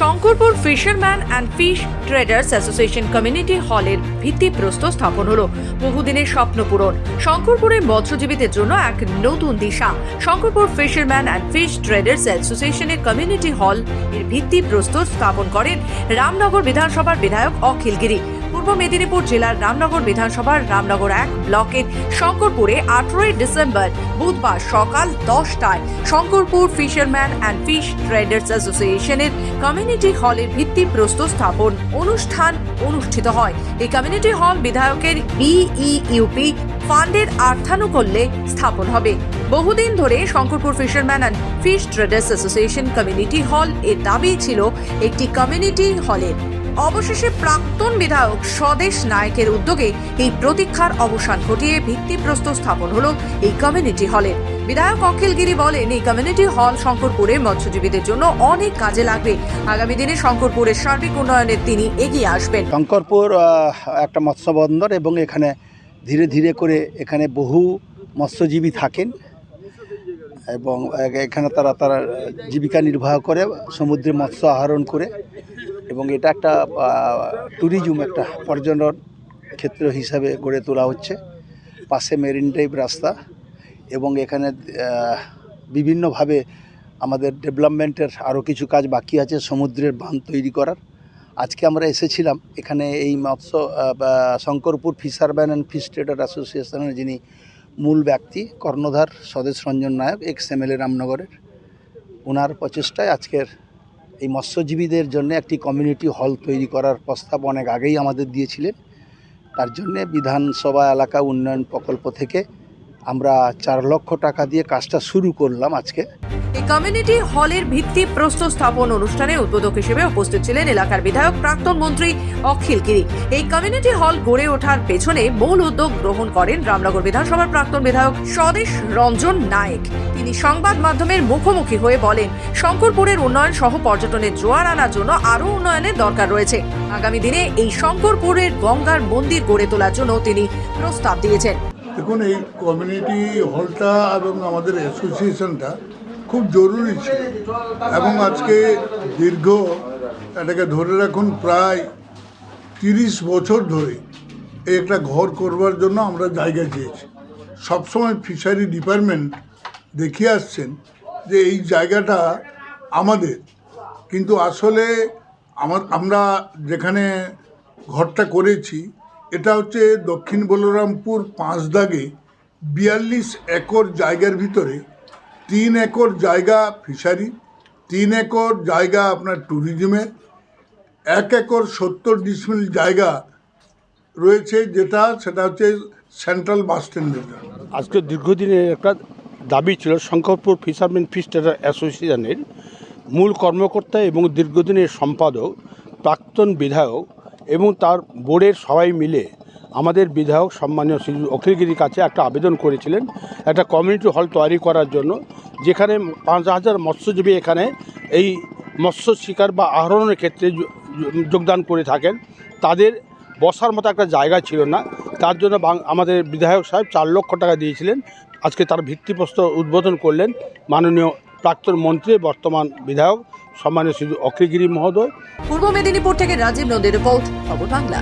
Shankarpur fisherman and fish traders association community হলের ভিত্তিপ্রস্তর স্থাপন হলো। বহুদিনের স্বপ্ন পূরণ। শঙ্করপুরের মৎস্যজীবীদের জন্য এক নতুন দিশা। Shankarpur fisherman and fish traders অ্যাসোসিয়েশনের কমিউনিটি হল এর ভিত্তিপ্রস্তর স্থাপন করেন রামনগর বিধানসভার বিধায়ক অখিল গিরি। পূর্ব মেদিনীপুর জেলার রামনগর বিধানসভার রামনগর এক ব্লকের শঙ্করপুরে আঠেরোই ডিসেম্বর বুধবার সকাল দশটায় Shankarpur fisherman and fish traders অ্যাসোসিয়েশনের কমিউনিটি হলের ভিত্তিপ্রস্তর স্থাপন অনুষ্ঠান অনুষ্ঠিত হয়। এই কমিউনিটি হল বিধায়কের বিইউপি ফান্ডের অর্থানুকূল্যে স্থাপন হবে। বহুদিন ধরে Shankarpur fisherman and fish traders association community hall এর দাবি ছিল একটি কমিউনিটি হলের অবশেষে প্রাক্তন বিধায়ক স্বদেশ নায়কের উদ্যোগে এই প্রতীক্ষার অবসান ঘটিয়ে ভিত্তিপ্রস্তর স্থাপন হলো এই কমিউনিটি হলের বিধায়ক অখিল গিরি বলেন, এই কমিউনিটি হল শঙ্করপুরে মৎস্যজীবীদের জন্য অনেক কাজে লাগবে। আগামী দিনে শঙ্করপুরের সার্বিক উন্নয়নে তিনি এগিয়ে আসবেন। শঙ্করপুর একটা মৎস্য বন্দর এবং এখানে ধীরে ধীরে করে এখানে বহু মৎস্যজীবী থাকেন এবং এখানে তারা তারা জীবিকা নির্বাহ করে, সমুদ্রে মৎস্য আহরণ করে। এবং এটা একটা ট্যুরিজম একটা পর্যটন ক্ষেত্র হিসাবে গড়ে তোলা হচ্ছে। পাশে মেরিন ড্রাইভ রাস্তা এবং এখানে বিভিন্নভাবে আমাদের ডেভেলপমেন্টের আরও কিছু কাজ বাকি আছে সমুদ্রের বাঁধ তৈরি করার। আজকে আমরা এসেছিলাম, এখানে এই মৎস্য Shankarpur fisherman and fish trader অ্যাসোসিয়েশনের যিনি মূল ব্যক্তি, কর্ণধার স্বদেশ রঞ্জন নায়ক এক্স এমএলএ রামনগরের ওনার প্রচেষ্টায় আজকের এই মৎস্যজীবীদের জন্য একটি কমিউনিটি হল তৈরি করার প্রস্তাব অনেক আগেই আমাদের দিয়েছিলেন। তার জন্যে বিধানসভা এলাকা উন্নয়ন প্রকল্প থেকে আমরা চার লক্ষ টাকা দিয়ে কাজটা শুরু করলাম আজকে। এই কমিউনিটি হলের ভিত্তি প্রস্তর স্থাপন অনুষ্ঠানে উদ্বোধক হিসেবে উপস্থিত ছিলেন এলাকার বিধায়ক প্রাক্তন মন্ত্রী অখিল গিরি। এই কমিউনিটি হল গড়ে ওঠার পেছনে মূল উদ্যোগ গ্রহণ করেন রামনগর বিধানসভার প্রাক্তন বিধায়ক স্বদেশ রঞ্জন নায়েক। তিনি সংবাদ মাধ্যমের মুখোমুখি হয়ে বলেন, শঙ্করপুরের উন্নয়ন সহ পর্যটনের জোয়ার আনার জন্য আরও উন্নয়নের দরকার রয়েছে। আগামী দিনে এই শঙ্করপুরের গঙ্গার মন্দির গড়ে তোলার জন্য তিনি প্রস্তাব দিয়েছেন। দেখুন, এই কমিউনিটি হলটা এবং আমাদের অ্যাসোসিয়েশনটা খুব জরুরি ছিল। এবং আজকে দীর্ঘ, এটাকে ধরে রাখুন, প্রায় তিরিশ বছর ধরে এই একটা ঘর করবার জন্য আমরা জায়গা চেয়েছি। সবসময় ফিশারি ডিপার্টমেন্ট দেখিয়ে আসছেন যে এই জায়গাটা আমাদের। কিন্তু আসলে আমার আমরা যেখানে ঘরটা করেছি এটা হচ্ছে দক্ষিণ বলরামপুর পাঁচ দাগে বিয়াল্লিশ একর জায়গার ভিতরে তিন একর জায়গা ফিশারি, তিন একর জায়গা আপনার ট্যুরিজমের এক একর সত্তর ডিসমিল জায়গা রয়েছে যেটা, সেটা হচ্ছে সেন্ট্রাল বাস স্ট্যান্ডের আজকে দীর্ঘদিনের একটা দাবি ছিল শঙ্করপুর ফিশারম্যান ফিশ ট্রেডার অ্যাসোসিয়েশনের মূল কর্মকর্তা এবং দীর্ঘদিনের সম্পাদক, প্রাক্তন বিধায়ক এবং তার বোর্ডের সবাই মিলে আমাদের বিধায়ক সম্মানীয় শ্রী অখিলগিরির কাছে একটা আবেদন করেছিলেন, একটা কমিউনিটি হল তৈরি করার জন্য, যেখানে পাঁচ হাজার মৎস্যজীবী এখানে এই মৎস্য শিকার বা আহরণের ক্ষেত্রে যোগদান করে থাকেন। তাদের বসার মতো একটা জায়গা ছিল না। তার জন্য আমাদের বিধায়ক সাহেব চার লক্ষ টাকা দিয়েছিলেন। আজকে তার ভিত্তিপ্রস্তর উদ্বোধন করলেন মাননীয় প্রাক্তন মন্ত্রী, বর্তমান বিধায়ক। সম্মানীয় শ্রী অখিলগিরি মহোদয়। পূর্ব মেদিনীপুর থেকে রাজীব নদীর রিপোর্ট খবর বাংলা।